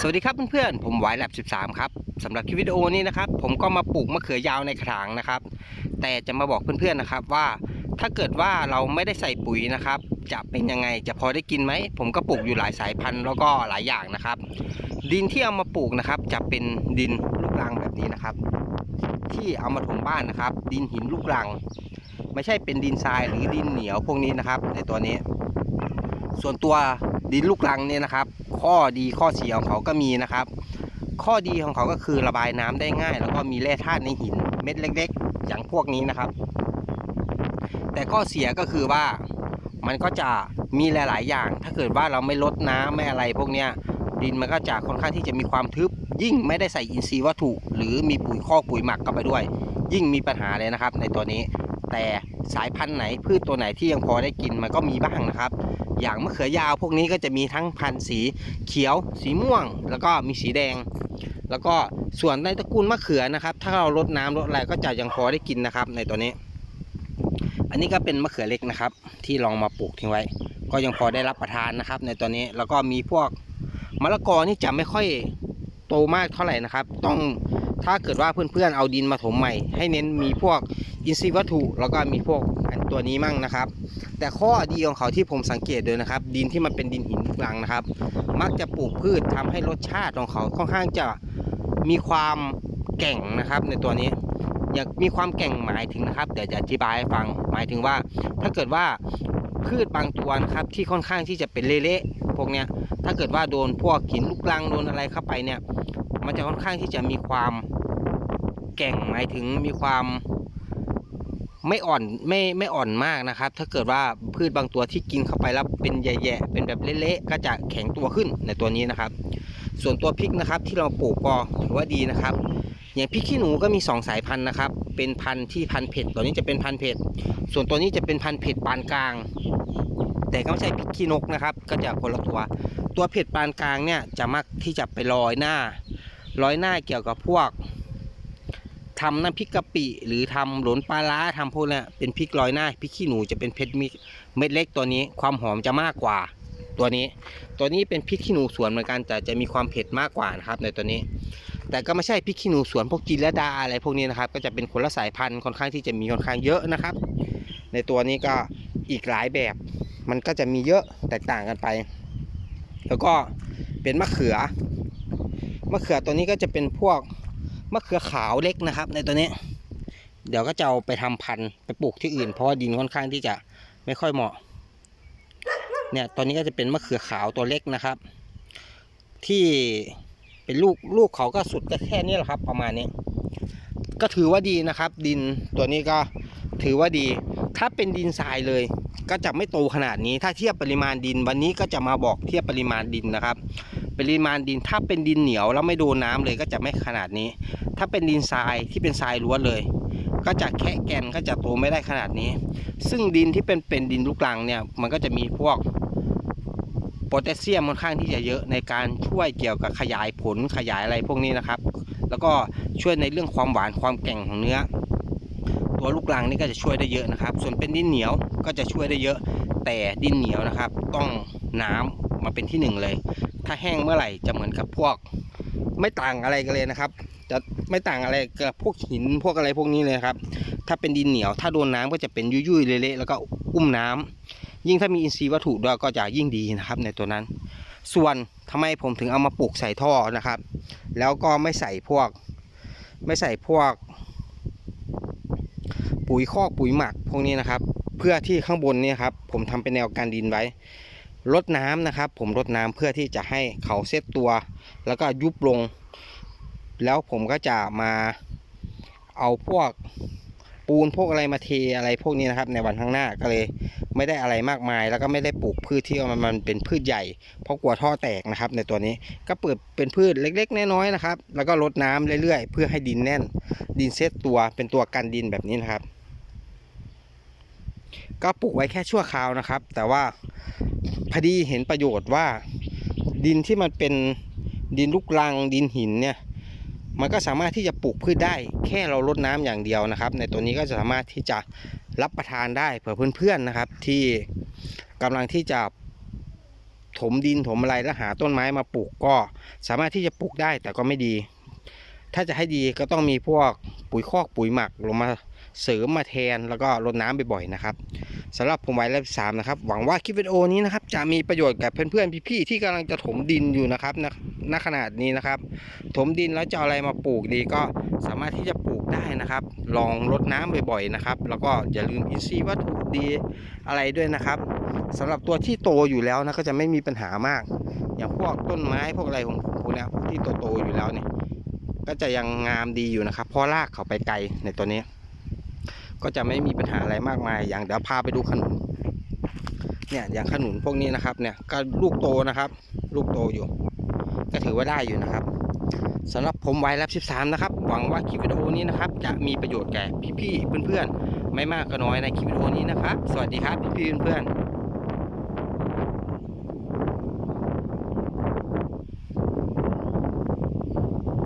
สวัสดีครับเพื่อนๆ ผมหวายแลบ13 ครับสำหรับคลิปวิดีโอนี้นะครับ ผมก็มาปลูกมะเขือยาวในกระถางนะครับ แต่จะมาบอกเพื่อนๆนะครับว่า ถ้าเกิดว่าเราไม่ได้ใส่ปุ๋ยนะครับ จะเป็นยังไงจะพอได้กินไหม ผมก็ปลูกอยู่หลายสายพันธุ์แล้วก็หลายอย่างนะครับ ดินที่เอามาปลูกนะครับ จะเป็นดินลูกรังแบบนี้นะครับ ที่เอามาถมบ้านนะครับ ดินหินลูกรัง ไม่ใช่เป็นดินทรายหรือดินเหนียวพวกนี้นะครับ ในตัวนี้ ส่วนตัวดินลูกรังเนี่ยนะครับ ข้อดีข้อเสียของเขาก็มีนะครับ ข้อดีของเขาก็คือระบายน้ำได้ง่าย แล้วก็มีแร่ธาตุในหินเม็ดเล็ก ๆ อย่างพวกนี้นะครับ แต่ข้อเสียก็คือว่ามันก็จะมีหลาย ๆ อย่าง ถ้าเกิดว่าเราไม่ลดน้ำไม่อะไรพวกเนี้ยดินมันก็จะค่อนข้างที่จะมีความทึบ ยิ่งไม่ได้ใส่อินทรีย์วัตถุ หรือมีปุ๋ยคอกปุ๋ยหมักเข้าไปด้วย ยิ่งมีปัญหาเลยนะครับในตัวนี้แต่ สายพันธุ์ไหนพืชตัวไหนที่ยังพอได้กินมันก็มีบ้างนะครับ อย่างมะเขือยาวพวกนี้ก็จะมีทั้งพันธุ์สีเขียว สีม่วง แล้วก็มีสีแดง แล้วก็ส่วนในตระกูลมะเขือนะครับ ถ้าเราลดน้ำลดอะไรก็จะยังพอได้กินนะครับ ในตัวนี้ อันนี้ก็เป็นมะเขือเล็กนะครับ ที่ลองมาปลูกทิ้งไว้ ก็ยังพอได้รับประทานนะครับ ในตัวนี้แล้วก็มีพวกมะละกอนี่จะไม่ค่อยโตมากเท่าไหร่นะครับ ต้อง ถ้าเกิดว่าเพื่อนๆเอาดินมาถมใหม่ ให้เน้นมีพวกอินทรีย์วัตถุ แล้วก็มีพวกอันตัวนี้มั่งนะครับ แต่ข้อดีของเขาที่ผมสังเกตเลยนะครับ ดินที่มันเป็นดินหินลูกรังนะครับ มักจะปลูกพืชทำให้รสชาติของเขาค่อนข้างจะมีความแก่งนะครับ ในตัวนี้อยากมีความแก่งหมายถึงนะครับ เดี๋ยวจะอธิบายให้ฟังหมายถึงว่า ถ้าเกิดว่าพืชบางตัวนะครับที่ค่อนข้างที่จะเป็นเละๆพวกเนี้ยถ้าเกิดว่าโดนพวกหินลูกรังโดนอะไรเข้าไปเนี่ย มันจะค่อนข้างที่จะมีความแก่งหมายถึงมีความไม่อ่อนไม่ไม่อ่อนมากนะครับ ถ้าเกิดว่าพืชบางตัวที่กินเข้าไปแล้วเป็นแย่ๆเป็นแบบเละๆก็จะแข็งตัวขึ้นในตัวนี้นะครับ ส่วนตัวพริกนะครับที่เราปลูกก็ถือว่าดีนะครับ อย่างพริกขี้หนูก็มี 2 สายพันธุ์นะครับ เป็นพันธุ์ที่พันธุ์เผ็ดตัวนี้จะเป็นพันธุ์เผ็ดส่วนตัวนี้จะเป็นพันธุ์เผ็ดปานกลาง แต่ก็ไม่ใช่พริกขี้นกนะครับ ก็จะคนละตัว ตัวเผ็ดปานกลางเนี่ยจะมักที่จะไปลอยหน้า ลอยหน้าเกี่ยวกับพวกทำน้ำพริกกะปิ หรือทำหลนปลาร้าทำพวกนี้เป็นพริกลอยหน้าพริกขี้หนูจะเป็นเผ็ดมิเม็ดเล็กตัวนี้ ความหอมจะมากกว่าตัวนี้ ตัวนี้เป็นพริกขี้หนูสวนเหมือนกันแต่จะมีความเผ็ดมากกว่านะครับในตัวนี้ แต่ก็ไม่ใช่พริกขี้หนูสวนพวกจินและดาอะไรพวกนี้นะครับ ก็จะเป็นคนละสายพันธุ์ค่อนข้างที่จะมีค่อนข้างเยอะนะครับ ในตัวนี้ก็อีกหลายแบบ มันก็จะมีเยอะแตกต่างกันไป แล้วก็เป็นมะเขือ มะเขือตัวนี้ก็จะเป็นพวกมะเขือขาวเล็กนะครับ ในตัวนี้ เดี๋ยวก็จะเอาไปทำพันธุ์ไปปลูกที่อื่น เพราะดินค่อนข้างที่จะไม่ค่อยเหมาะ เนี่ยตัวนี้ก็จะเป็นมะเขือขาวตัวเล็กนะครับ ที่เป็นลูกลูกเขาก็สุดก็แค่นี้แหละครับ ประมาณนี้ ก็ถือว่าดีนะครับ ดินตัวนี้ก็ถือว่าดี ถ้าเป็นดินทรายเลย ก็จะไม่โตขนาดนี้ ถ้าเทียบปริมาณดิน วันนี้ก็จะมาบอกเทียบปริมาณดินนะครับ ปริมาณดินถ้าเป็นดินเหนียวแล้วไม่โดนน้ำเลยก็จะไม่ขนาดนี้ ถ้าเป็นดินทรายที่เป็นทรายล้วนเลย ก็จะแค่แกนก็จะโตไม่ได้ขนาดนี้ ซึ่งดินที่เป็นเป็นดินลูกรังเนี่ยมันก็จะมีพวกโพแทสเซียมค่อนข้างที่จะเยอะในการช่วยเกี่ยวกับขยายผลขยายอะไรพวกนี้นะครับ แล้วก็ช่วยในเรื่องความหวานความแก่งของเนื้อ ตัวลูกรังนี่ก็จะช่วยได้เยอะนะครับ ส่วนเป็นดินเหนียวก็จะช่วยได้เยอะ แต่ดินเหนียวนะครับ ต้องน้ำมาเป็นที่หนึ่งเลย ถ้าแห้งเมื่อไหร่จะเหมือนกับพวก ไม่ต่างอะไรกันเลยนะครับ จะไม่ต่างอะไรกับพวกหินพวกอะไรพวกนี้เลยครับ ถ้าเป็นดินเหนียว ถ้าโดนน้ำก็จะเป็นยุ่ยๆเละๆแล้วก็อุ้มน้ำยิ่งถ้ามีอินทรีย์วัตถุด้วยก็จะยิ่งดีนะครับในตัวนั้น ส่วนทำไมผมถึงเอามาปลูกใส่ท่อนะครับ แล้วก็ไม่ใส่พวก ไม่ใส่พวก ปุ๋ยคอกปุ๋ยหมักพวกนี้นะครับ เพื่อที่ข้างบนเนี่ยครับ ผมทำเป็นแนวการดินไว้ลดน้ำนะครับ ผมลดน้ำเพื่อที่จะให้เขาเซตตัว แล้วก็ยุบลง แล้วผมก็จะมาเอาพวกปูนพวกอะไรมาเทอะไรพวกนี้นะครับ ในวันข้างหน้าก็เลยไม่ได้อะไรมากมาย แล้วก็ไม่ได้ปลูกพืชที่มันมันเป็นพืชใหญ่ เพราะกลัวท่อแตกนะครับ ในตัวนี้ก็เปิดเป็นพืชเล็ก ๆ น้อยๆนะครับ แล้วก็รดน้ำเรื่อยๆ เพื่อให้ดินแน่น ดินเซตตัวเป็นตัวกันดินแบบนี้นะครับ ก็ปลูกไว้แค่ชั่วคราวนะครับ แต่ว่าพอดีเห็นประโยชน์ว่าดินที่มันเป็นดินลูกรังดินหินเนี่ยมันก็สามารถที่จะปลูกพืชได้ แค่เราลดน้ำอย่างเดียวนะครับ ในตัวนี้ก็จะสามารถที่จะรับประทานได้เผื่อเพื่อนๆนะครับ ที่กำลังที่จะถมดินถมอะไรแล้วหาต้นไม้มาปลูกก็สามารถที่จะปลูกได้แต่ก็ไม่ดี ถ้าจะให้ดีก็ต้องมีพวกปุ๋ยคอกปุ๋ยหมักลงมาเสริมมาแทนแล้วก็รดน้ำบ่อยๆนะครับสำหรับผมไว้แล้วสามนะครับ หวังว่าคลิปวิดีโอนี้นะครับ จะมีประโยชน์กับเพื่อนๆพี่ๆที่กำลังจะถมดินอยู่นะครับณขนาดนี้นะครับ ถมดินแล้วจะเอาอะไรมาปลูกดีก็สามารถที่จะปลูกได้นะครับ ลองรดน้ำบ่อยๆนะครับ แล้วก็อย่าลืมอินทรีย์วัตถุดีอะไรด้วยนะครับสำหรับตัวที่โตอยู่แล้วนะก็จะไม่มีปัญหามาก อย่างพวกต้นไม้พวกอะไรของพวกนี้ที่โตๆอยู่แล้วเนี่ย ก็จะยังงามดีอยู่นะครับเพราะรากเขาไปไกลในตัวนี้ ก็จะไม่มีปัญหาอะไรมากมาย อย่างเดี๋ยวพาไปดูขนุนเนี่ยอย่างขนุนพวกนี้นะครับเนี่ยก็ลูกโตนะครับ ลูกโตอยู่ ก็ถือว่าได้อยู่นะครับสำหรับผมไวรับ 13 นะครับ หวังว่าคลิปวิดีโอนี้นะครับ จะมีประโยชน์แก่พี่ๆเพื่อนๆ ไม่มากก็น้อยในคลิปวิดีโอนี้นะครับ สวัสดีครับพี่ๆเพื่อนๆ